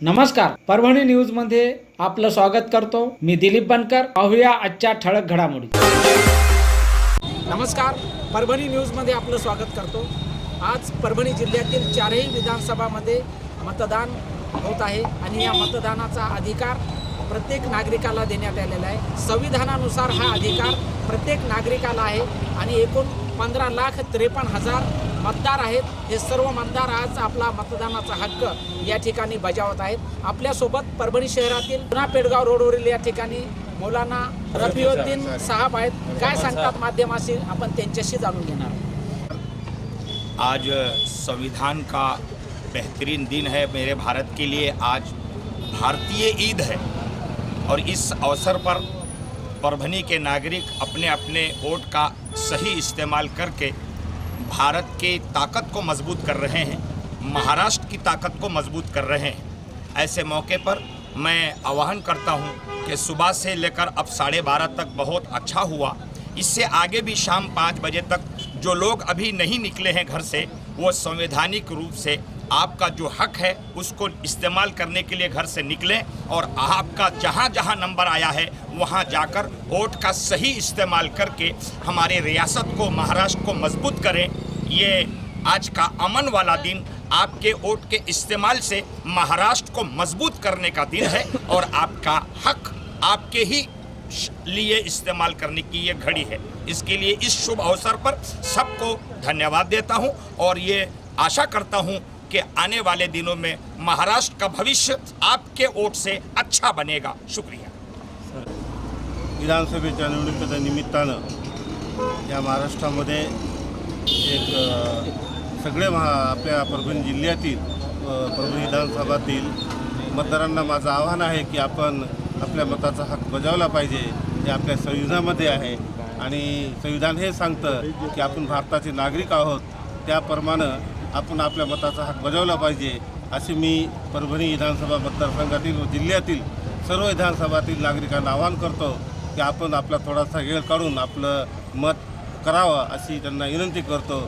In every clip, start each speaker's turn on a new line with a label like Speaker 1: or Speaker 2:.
Speaker 1: नमस्कार परभणी न्यूजमध्ये आपलं स्वागत करतो. मी दिलीप बनकर पाहूया आजच्या ठळक घडामोडी. नमस्कार परभणी न्यूजमध्ये आपलं स्वागत करतो. आज परभणी जिल्ह्यातील चारही विधानसभामध्ये मतदान होत आहे आणि या मतदानाचा अधिकार प्रत्येक नागरिकाला देण्यात आलेला आहे. संविधानानुसार हा अधिकार प्रत्येक नागरिकाला आहे आणि एकूण पंधरा लाख त्रेपन्न हजार मतदार आहेत हे सर्व मतदार आज आपला मतदानाचा हक्क या ठिकाणी बजावत आहेत. आपल्यासोबत परभणी शहरातील पुन्हा पेडगाव रोडवरील या ठिकाणी मौलाना रफिउद्दीन साहब आहेत. काय सांगतात माध्यमाशी? आपण त्यांच्याशी जाणून घेणार.
Speaker 2: आज संविधान का बेहतरीन दिन है मेरे भारत के लिए? आज भारतीय ईद है। और इस अवसर पर परभनी के नागरिक अपने अपने वोट का सही इस्तेमाल करके भारत के ताकत को मज़बूत कर रहे हैं, महाराष्ट्र की ताकत को मज़बूत कर रहे हैं। ऐसे मौके पर मैं आह्वान करता हूँ कि सुबह से लेकर अब साढ़े बारह तक बहुत अच्छा हुआ। इससे आगे भी शाम पाँच बजे तक जो लोग अभी नहीं निकले हैं घर से, वो संवैधानिक रूप से आपका जो हक है, उसको इस्तेमाल करने के लिए घर से निकलें और आपका जहाँ जहाँ नंबर आया है, वहाँ जाकर वोट का सही इस्तेमाल करके हमारे रियासत को, महाराष्ट्र को मज़बूत करें। ये आज का अमन वाला दिन, आपके वोट के इस्तेमाल से महाराष्ट्र को मज़बूत करने का दिन है और आपका हक आपके ही लिए इस्तेमाल करने की ये घड़ी है। इसके लिए इस शुभ अवसर पर सबको धन्यवाद देता हूँ और ये आशा करता हूँ कि आने वाले दिनों में महाराष्ट्र का भविष्य आपके वोट से अच्छा बनेगा। शुक्रिया।
Speaker 3: विधानसभेच्या निवडणुकीच्या निमित्तानं या महाराष्ट्रामध्ये एक सगळे महा आपल्या परभणी जिल्ह्यातील परभणी विधानसभातील मतदारांना माझं आव्हान आहे की आपण आपल्या मताचा हक बजावला पाहिजे हे आपल्या संविधानामध्ये आहे. आणि संविधान हे सांगतं की आपण भारताचे नागरिक आहोत त्याप्रमाणे आपण आपल्या मताचा हक बजावला पाहिजे असे मी परभणी विधानसभा मतदारसंघातील व जिल्ह्यातील सर्व विधानसभातील नागरिकांना आवाहन करतो की आपण आपला थोडासा वेळ काढून आपलं मत करावं अशी त्यांना विनंती करतो.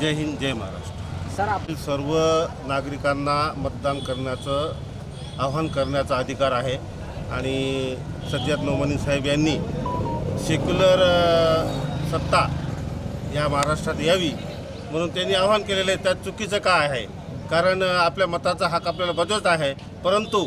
Speaker 3: जय हिंद जय महाराष्ट्र.
Speaker 1: सर आप
Speaker 3: सर्व नागरिकांना मतदान करण्याचं आवाहन करण्याचा अधिकार आहे. आणि सज्जद नोमनी साहेब यांनी सेक्युलर सत्ता या महाराष्ट्रात यावी. म्हणून त्यांनी आवाहन केलेलं आहे त्यात चुकीचं काय आहे? कारण आपल्या मताचा हक आपल्याला बजावत आहे. परंतु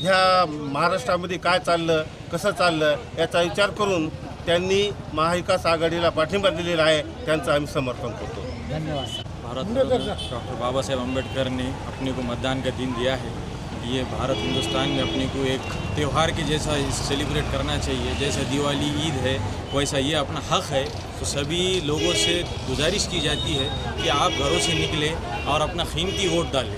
Speaker 3: ह्या महाराष्ट्रामध्ये काय चाललं कसं चाललं याचा विचार करून त्यांनी महाविकास आघाडीला पाठिंबा दिलेला आहे त्यांचं आम्ही समर्थन करतो.
Speaker 1: धन्यवाद
Speaker 4: भारत डॉक्टर बाबा साहेब अम्बेडकर ने अपने को मतदान का दिन दिया है ये भारत हिंदुस्तान में अपने को एक त्यौहार के जैसा सेलिब्रेट करना चाहिए। जैसा दिवाली, ईद है, वैसा ये अपना हक है। तो सभी लोगों से गुजारिश की जाती है कि आप घरों से निकलें और अपना कीमती वोट डालें।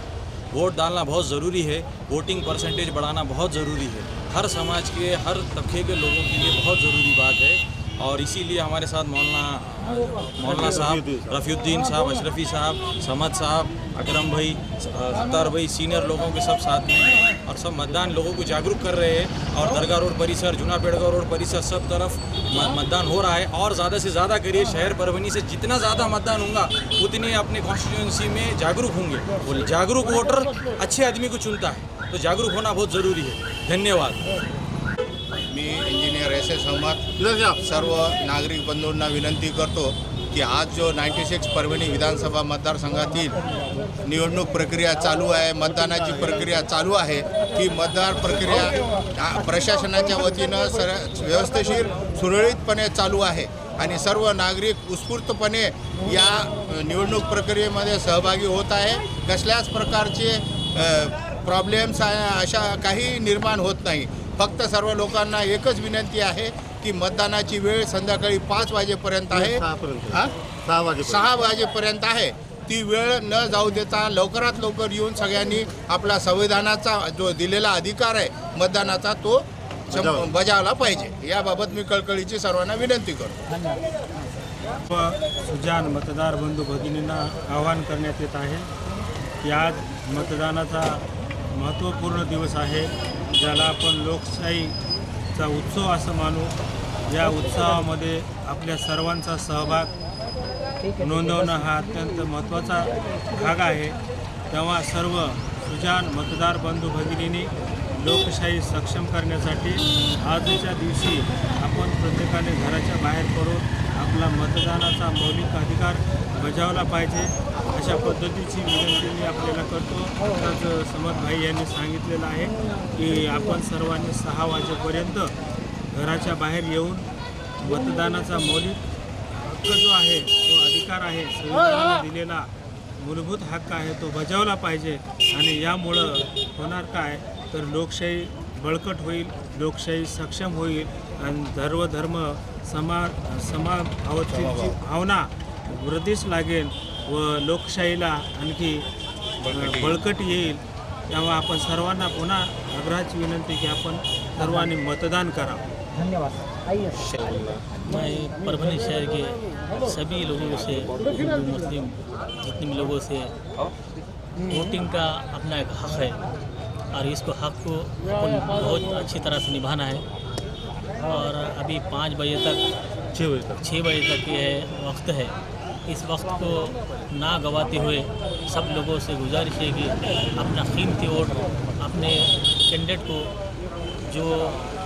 Speaker 4: वोट डालना बहुत ज़रूरी है। वोटिंग परसेंटेज बढ़ाना बहुत ज़रूरी है। हर समाज के, हर तबके के लोगों के लिए बहुत ज़रूरी बात है। और इसीलिए हमारे साथ मौलाना मौलाना साहब, रफ़ीउद्दीन साहब, अशरफ़ी साहब, समद साहब, अकरम भाई, सत्तार भाई, सीनियर लोगों के सब साथ में हैं और सब मतदान लोगों को जागरूक कर रहे हैं और दरगाह रोड परिसर, जूना पेड़गा रोड परिसर सब तरफ़ मतदान हो रहा है और ज़्यादा से ज़्यादा करिए शहर परभनी से जितना ज़्यादा मतदान होगा, उतने अपने कॉन्स्टिट्यूंसी में जागरूक होंगे। जागरूक वोटर अच्छे आदमी को चुनता है तो जागरूक होना बहुत ज़रूरी है। धन्यवाद।
Speaker 5: मी इंजिनियर एस एस अहमद सर्व नागरिक बंधूंना विनंती करतो की आज जो नाईन्टी सिक्स परभणी विधानसभा मतदारसंघातील निवडणूक प्रक्रिया चालू आहे मतदानाची प्रक्रिया चालू आहे ती मतदान प्रक्रिया प्रशासनाच्या वतीनं सर व्यवस्थेशीर सुरळीतपणे चालू आहे आणि सर्व नागरिक उत्स्फूर्तपणे या निवडणूक प्रक्रियेमध्ये सहभागी होत आहे. कसल्याच प्रकारचे प्रॉब्लेम्स अशा काही निर्माण होत नाही. फक्त सर्व लोकांना एकच विनंती आहे की मतदानाची वेळ संध्याकाळी पाच वाजेपर्यंत आहे. हा?
Speaker 3: सहा वाजे
Speaker 5: सहा वाजेपर्यंत आहे. ती वेळ न जाऊ देता लवकरात लवकर येऊन सगळ्यांनी आपला संविधानाचा जो दिलेला अधिकार आहे मतदानाचा तो. बजावला पाहिजे. याबाबत मी कळकळीची सर्वांना विनंती करतो.
Speaker 6: सुजान मतदार बंधू भगिनींना आवाहन करण्यात येत आहे की आज मतदानाचा महत्त्वपूर्ण दिवस आहे. ज्याला आपण लोकशाहीचा उत्सव असं मानू या उत्सवामध्ये आपल्या सर्वांचा सहभाग नोंदवणं हा अत्यंत महत्त्वाचा भाग आहे. तेव्हा सर्व सुजान मतदार बंधू भगिनींनी लोकशाही सक्षम करण्यासाठी आजच्या दिवशी आपण प्रत्येकाने घराच्या बाहेर पडून आपला मतदानाचा मौलिक अधिकार बजावला पाहिजे. अशा पद्धतीची विनंती मी आपल्याला करतो. आताच समद भाई यांनी सांगितलेलं आहे की आपण सर्वांनी सहा वाजेपर्यंत घराच्या बाहेर येऊन मतदानाचा मौलिक हक्क जो आहे तो अधिकार आहे दिलेला मूलभूत हक्क आहे तो बजावला पाहिजे. आणि यामुळं होणार काय? तर लोकशाही बळकट होईल लोकशाही सक्षम होईल. आणि सर्व धर्म समा समाभावची भावना वृद्धीस लागेल व लोकशाहीला आणखी बळकट येईल. तेव्हा आपण सर्वांना पुन्हा आग्रहाची विनंती की आपण सर्वांनी मतदान करावं
Speaker 1: धन्यवाद.
Speaker 7: मैं परभनी शहर के सभी लोगों से हिंदू मुस्लिम जितने भी लोगों से वोटिंग का अपना एक हक है और इसको हक को अपन बहुत अच्छी तरह से निभाना है। और अभी पाँच बजे तक
Speaker 6: छः बजे तक।
Speaker 7: छः बजे तक ये वक्त है। इस वक्त को ना गवाते हुए सब लोगों से गुजारिश है कि अपना कीमती वोट, अपने कैंडिडेट को जो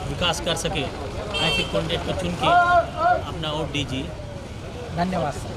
Speaker 7: विकास कर सके, ऐसे कैंडिडेट को चुन के अपना वोट दीजिए।
Speaker 1: धन्यवाद